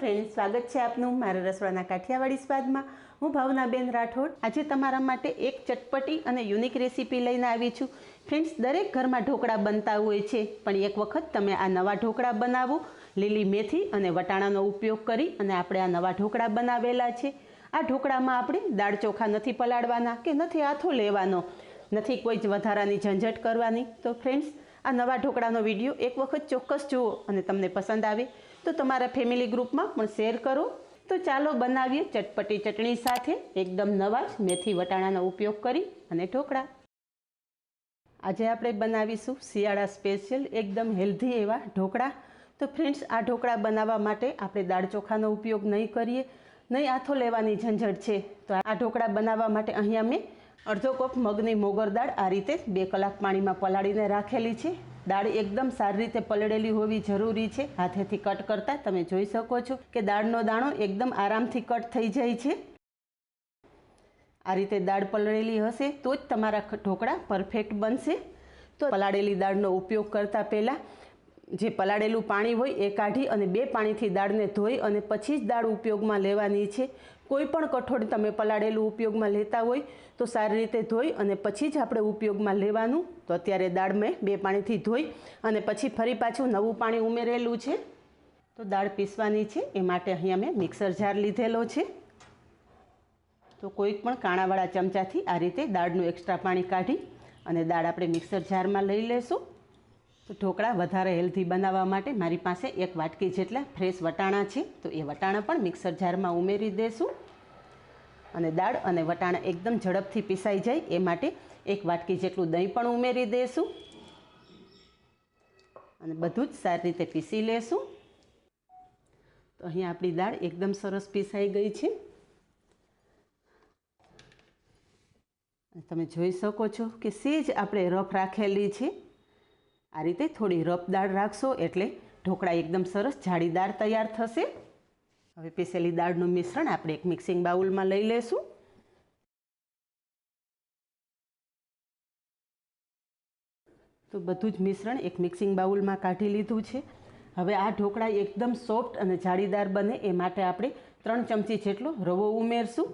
Friend સ્વાગત છે આપનું. મારા રસોડાના કાઠિયાવાડી સ્વાદમાં. હું ભાવનાબેન રાઠોડ. આજે તમારા માટે એક ચટપટી અને યુનિક રેસીપી લઈને આવી છું. ફ્રેન્ડ્સ દરેક ઘરમાં ઢોકળા બનતા હોય છે, પણ એક વખત તમે આ નવા ઢોકળા બનાવો. લીલી મેથી અને વટાણાનો ઉપયોગ કરી અને આપણે આ નવા ઢોકળા બનાવેલા છે. આ ઢોકળામાં આપણે દાળ ચોખા નથી પલાળવાના કે નથી આથો લેવાનો. નથી કોઈ જ વધારાની ઝંઝટ કરવાની. તો ફ્રેન્ડ્સ આ નવા ઢોકળાનો વીડિયો એક વખત ચોક્કસ જુઓ અને તમને પસંદ આવે. તો તમારા ફેમિલી ગ્રુપમાં પણ શેર કરો. તો ચાલો બનાવીએ ચટપટી ચટણી સાથે એકદમ નવા જ મેથી વટાણાનો ઉપયોગ કરી અને ઢોકળા. આજે આપણે બનાવીશું શિયાળા સ્પેશિયલ એકદમ હેલ્ધી એવા ઢોકળા. તો ફ્રેન્ડ્સ, આ ઢોકળા બનાવવા માટે આપણે દાળ ચોખાનો ઉપયોગ નહીં કરીએ. નહીં, આથો લેવાની ઝંઝટ છે. તો આ ઢોકળા બનાવવા માટે અહીંયા મેં અડધો કપ મગની મોગર દાળ આ રીતે બે કલાક પાણીમાં પલાળીને રાખેલી છે. દાળ એકદમ સારી રીતે પલળેલી હોવી જરૂરી છે. હાથેથી કટ કરતાં તમે જોઈ શકો છો કે દાળનો દાણો એકદમ આરામથી કટ થઈ જાય છે. આ રીતે દાળ પલળેલી હશે તો જ તમારા ઢોકળા પરફેક્ટ બનશે. તો પલાળેલી દાળનો ઉપયોગ કરતાં પહેલાં જે પલાળેલું પાણી હોય એ કાઢી અને બે પાણીથી દાળને ધોઈ અને પછી જ દાળ ઉપયોગમાં લેવાની છે. કોઈ પણ કઠોળ તમે પલાળેલું ઉપયોગમાં લેતા હોય તો સારી રીતે ધોઈ અને પછી જ આપણે ઉપયોગમાં લેવાનું. તો અત્યારે દાળ મેં બે પાણીથી ધોઈ અને પછી ફરી પાછું નવું પાણી ઉમેરેલું છે. તો દાળ પીસવાની છે. એ માટે અહીંયા મેં મિક્સર જાર લીધેલો છે. તો કોઈ પણ કાણાવાળા ચમચાથી આ રીતે દાળનું એક્સ્ટ્રા પાણી કાઢી અને દાળ આપણે મિક્સર જારમાં લઈ લેશું. ઢોકળા વધારે હેલ્ધી બનાવવા માટે મારી પાસે એક વાટકી જેટલા ફ્રેશ વટાણા છે. તો એ વટાણા પણ મિક્સર જારમાં ઉમેરી દેશું. અને દાળ અને વટાણા એકદમ ઝડપથી પીસાઈ જાય, એ માટે એક વાટકી જેટલું દહીં પણ ઉમેરી દઈશું અને બધું જ સારી રીતે પીસી લેશું. તો અહીંયા આપણી દાળ એકદમ સરસ પીસાઈ ગઈ છે. તમે જોઈ શકો છો કે સેજ આપણે રફ રાખેલી છે. આ રીતે થોડી રફ દાળ રાખશો એટલે ઢોકળા એકદમ સરસ જાળીદાર તૈયાર થશે. હવે પીસેલી દાળનું મિશ્રણ આપણે એક મિક્સિંગ બાઉલમાં લઈ લેશું. તો બધું જ મિશ્રણ એક મિક્સિંગ બાઉલમાં કાઢી લીધું છે. હવે આ ઢોકળા એકદમ સોફ્ટ અને જાળીદાર બને એ માટે આપણે ત્રણ ચમચી જેટલો રવો ઉમેરશું.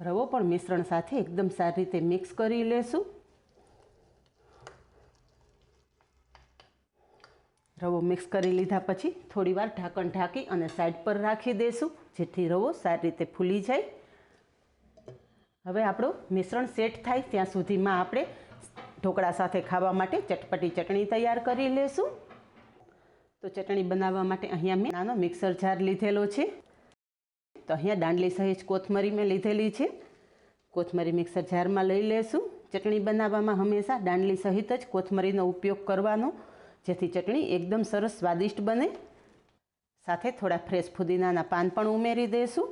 રવો પણ મિશ્રણ સાથે એકદમ સારી રીતે મિક્સ કરી લેશું. રવો મિક્સ કરી લીધા પછી થોડીવાર ઢાંકણ ઢાંકી અને સાઈડ પર રાખી દઈશું જેથી રવો સારી રીતે ફૂલી જાય. હવે આપણું મિશ્રણ સેટ થાય, ત્યાં સુધીમાં આપણે ઢોકળા સાથે ખાવા માટે ચટપટી ચટણી તૈયાર કરી લેશું. તો ચટણી બનાવવા માટે અહીંયા મેં નાનો મિક્સર જાર લીધેલો છે. તો અહીંયા દાંડલી સહેજ કોથમરી મેં લીધેલી છે. કોથમરી મિક્સર જારમાં લઈ લેશું. ચટણી બનાવવામાં હંમેશા દાંડલી સહિત જ કોથમરીનો ઉપયોગ કરવાનો. જેથી ચટણી એકદમ સરસ સ્વાદિષ્ટ બને. સાથે થોડા ફ્રેશ ફુદીનાના પાન પણ ઉમેરી દઈશું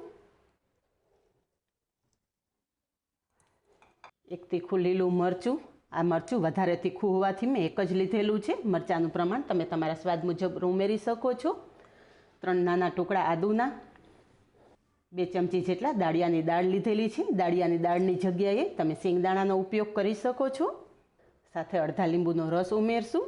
એક તીખું લીલું મરચું. આ મરચું વધારે તીખું હોવાથી મેં એક જ લીધેલું છે. મરચાંનું પ્રમાણ તમે તમારા સ્વાદ મુજબ ઉમેરી શકો છો. ત્રણ નાના ટુકડા આદુના. બે ચમચી જેટલા દાળિયાની દાળ લીધેલી છે. દાળિયાની દાળની જગ્યાએ તમે સિંગદાણાનો ઉપયોગ કરી શકો છો. સાથે અડધા લીંબુનો રસ ઉમેરશું.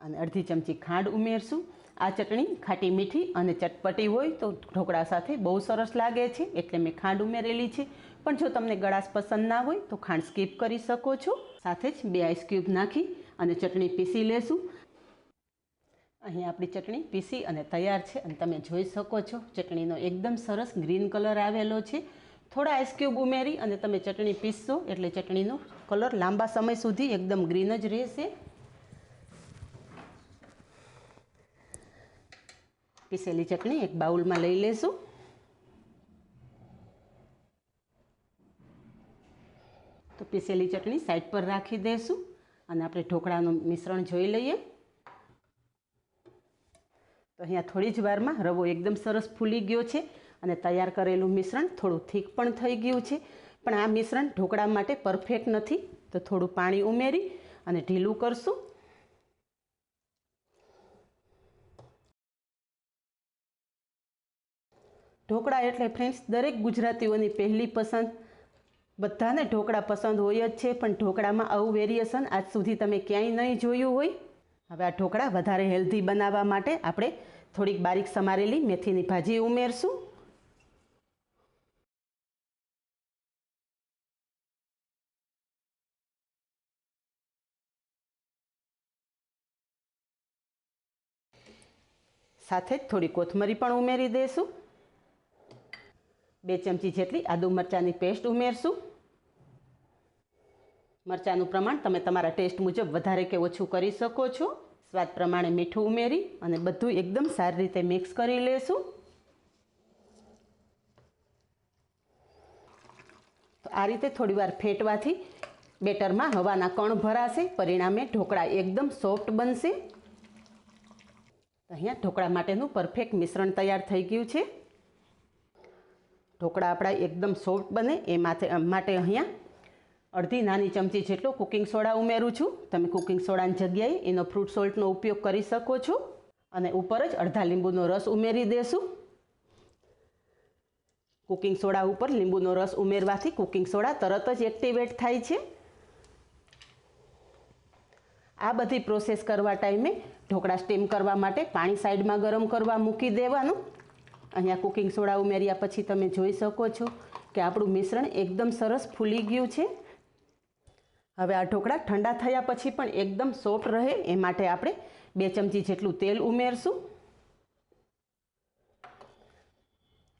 અને અડધી ચમચી ખાંડ ઉમેરશું. આ ચટણી ખાટી મીઠી અને ચટપટી હોય તો ઢોકળા સાથે બહુ સરસ લાગે છે, એટલે મેં ખાંડ ઉમેરેલી છે. પણ જો તમને ગળાશ પસંદ ના હોય તો ખાંડ સ્કીપ કરી શકો છો. સાથે જ બે આઈસ ક્યુબ નાખી અને ચટણી પીસી લેશું. અહીં આપણી ચટણી પીસી અને તૈયાર છે અને તમે જોઈ શકો છો ચટણીનો એકદમ સરસ ગ્રીન કલર આવેલો છે. થોડા આઈસ ક્યુબ ઉમેરી અને તમે ચટણી પીસશો એટલે ચટણીનો કલર લાંબા સમય સુધી એકદમ ગ્રીન જ રહેશે. પીસેલી ચટણી એક બાઉલમાં લઈ લેશું. તો પીસેલી ચટણી સાઈડ પર રાખી દઈશું અને આપણે ઢોકળાનું મિશ્રણ જોઈ લઈએ. તો અહીંયા થોડી જ વારમાં રવો એકદમ સરસ ફૂલી ગયો છે અને તૈયાર કરેલું મિશ્રણ થોડું થીક પણ થઈ ગયું છે. પણ આ મિશ્રણ ઢોકળા માટે પરફેક્ટ નથી. તો થોડું પાણી ઉમેરી અને ઢીલું કરશું. ઢોકળા એટલે ફ્રેન્ડ્સ દરેક ગુજરાતીઓની પહેલી પસંદ. બધાને ઢોકળા પસંદ હોય જ છે, પણ ઢોકળામાં આવું વેરિએશન આજ સુધી તમે ક્યાંય નહીં જોયું હોય. હવે આ ઢોકળા વધારે હેલ્ધી બનાવવા માટે આપણે થોડીક બારીક સમારેલી મેથીની ભાજી ઉમેરશું. સાથે જ થોડી કોથમરી પણ ઉમેરી દઈશું બે ચમચી જેટલી આદુ મરચાંની પેસ્ટ ઉમેરશું. મરચાંનું પ્રમાણ તમે તમારા ટેસ્ટ મુજબ વધારે કે ઓછું કરી શકો છો. સ્વાદ પ્રમાણે મીઠું ઉમેરી અને બધું એકદમ સારી રીતે મિક્સ કરી લેશું. તો આ રીતે થોડીવાર ફેટવાથી બેટરમાં હવાના કણ ભરાશે, પરિણામે ઢોકળા એકદમ સોફ્ટ બનશે. અહીંયા ઢોકળા માટેનું પરફેક્ટ મિશ્રણ તૈયાર થઈ ગયું છે. ઢોકળા આપણા એકદમ સોફ્ટ બને, એ માથે માટે અહીંયા અડધી નાની ચમચી જેટલો કુકિંગ સોડા ઉમેરું છું. તમે કુકિંગ સોડાની જગ્યાએ એનો ફ્રૂટ સોલ્ટનો ઉપયોગ કરી શકો છો. અને ઉપર જ અડધા લીંબુનો રસ ઉમેરી દેશું. કુકિંગ સોડા ઉપર લીંબુનો રસ ઉમેરવાથી કુકિંગ સોડા તરત જ એક્ટિવેટ થાય છે. આ બધી પ્રોસેસ કરવા ટાઈમે ઢોકળા સ્ટીમ કરવા માટે પાણી સાઈડમાં ગરમ કરવા મૂકી દેવાનું. અહીંયા કુકિંગ સોડા ઉમેર્યા પછી તમે જોઈ શકો છો કે આપણું મિશ્રણ એકદમ સરસ ફૂલી ગયું છે. હવે આ ઢોકળા ઠંડા થયા પછી પણ એકદમ સોફ્ટ રહે, એ માટે આપણે બે ચમચી જેટલું તેલ ઉમેરશું.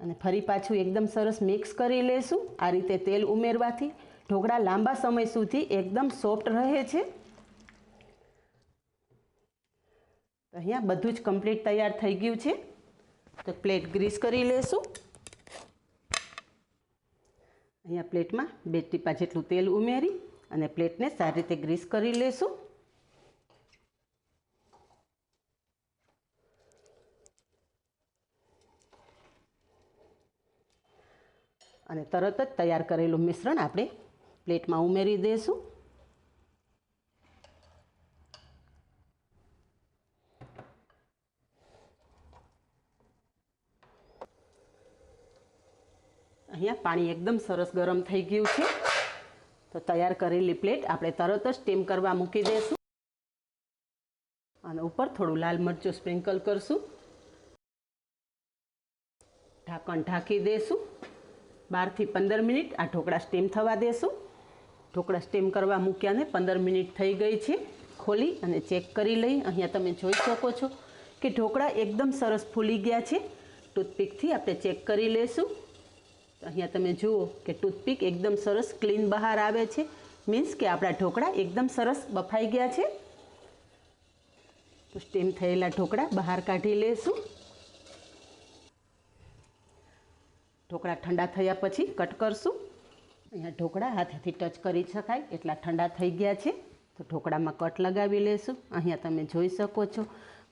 અને ફરી પાછું એકદમ સરસ મિક્સ કરી લેશું આ રીતે તેલ ઉમેરવાથી. ઢોકળા લાંબા સમય સુધી એકદમ સોફ્ટ રહે છે. અહીંયા બધું જ કમ્પ્લીટ તૈયાર થઈ ગયું છે. તો પ્લેટ ગ્રીસ કરી લેશું. અહીંયા પ્લેટમાં બે ટીપા જેટલું તેલ ઉમેરી અને પ્લેટને સારી રીતે ગ્રીસ કરી લેશું. અને તરત જ તૈયાર કરેલું મિશ્રણ આપણે પ્લેટમાં ઉમેરી દઈશું અહીંયા. પાણી એકદમ સરસ ગરમ થઈ ગયું છે. તો તૈયાર કરેલી પ્લેટ આપણે તરત જ સ્ટીમ કરવા મૂકી દઈશું અને ઉપર થોડું લાલ મરચું સ્પ્રિંકલ કરશું. ઢાંકણ ઢાંકી દઈશું બારથી પંદર મિનિટ આ ઢોકળા સ્ટીમ થવા દેશું. ઢોકળા સ્ટીમ કરવા મૂક્યાને પંદર મિનિટ થઈ ગઈ છે. ખોલી અને ચેક કરી લઈ. અહીંયા તમે જોઈ શકો છો કે ઢોકળા એકદમ સરસ ફૂલી ગયા છે. ટૂથપીકથી આપણે ચેક કરી લઈશું અહીંયા તમે જુઓ કે ટૂથપીક એકદમ સરસ ક્લીન બહાર આવે છે. મીન્સ કે આપણા ઢોકળા એકદમ સરસ બફાઈ ગયા છે. તો સ્ટીમ થયેલા ઢોકળા બહાર કાઢી લેશું. ઢોકળા ઠંડા થયા પછી કટ કરશું. અહીંયા ઢોકળા હાથેથી ટચ કરી શકાય એટલા ઠંડા થઈ ગયા છે. તો ઢોકળામાં કટ લગાવી લેશું. અહીંયા તમે જોઈ શકો છો.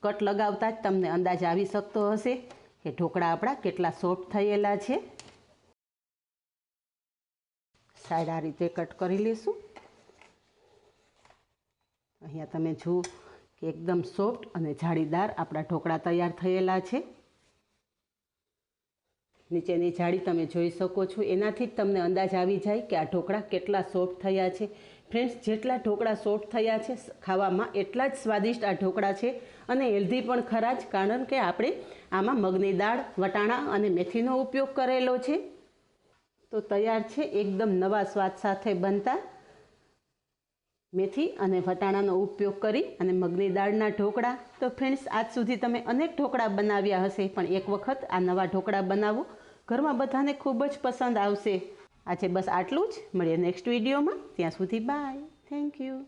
કટ લગાવતા જ તમને અંદાજ આવી શકતો હશે કે ઢોકળા આપણા કેટલા સોફ્ટ થયેલા છે. સાઈડ આ રીતે કટ કરી લઈશું અહીંયા તમે જુઓ કે એકદમ સોફ્ટ અને જાળીદાર આપણા ઢોકળા તૈયાર થયેલા છે. નીચેની જાળી તમે જોઈ શકો છો. એનાથી જ તમને અંદાજ આવી જાય કે આ ઢોકળા કેટલા સોફ્ટ થયા છે. ફ્રેન્ડ્સ, જેટલા ઢોકળા સોફ્ટ થયા છે, ખાવામાં એટલા જ સ્વાદિષ્ટ આ ઢોકળા છે અને હેલ્ધી પણ ખરા જ, કારણ કે આપણે આમાં મગની દાળ, વટાણા અને મેથીનો ઉપયોગ કરેલો છે. તો તૈયાર છે એકદમ નવા સ્વાદ સાથે બનતા મેથી અને વટાણાનો ઉપયોગ કરી અને મગની દાળના ઢોકળા. તો ફ્રેન્ડ્સ આજ સુધી તમે અનેક ઢોકળા બનાવ્યા હશે, પણ એક વખત આ નવા ઢોકળા બનાવો. ઘરમાં બધાને ખૂબ જ પસંદ આવશે. આજે બસ આટલું જ. મળીએ નેક્સ્ટ વિડીયોમાં ત્યાં સુધી બાય થેન્ક યુ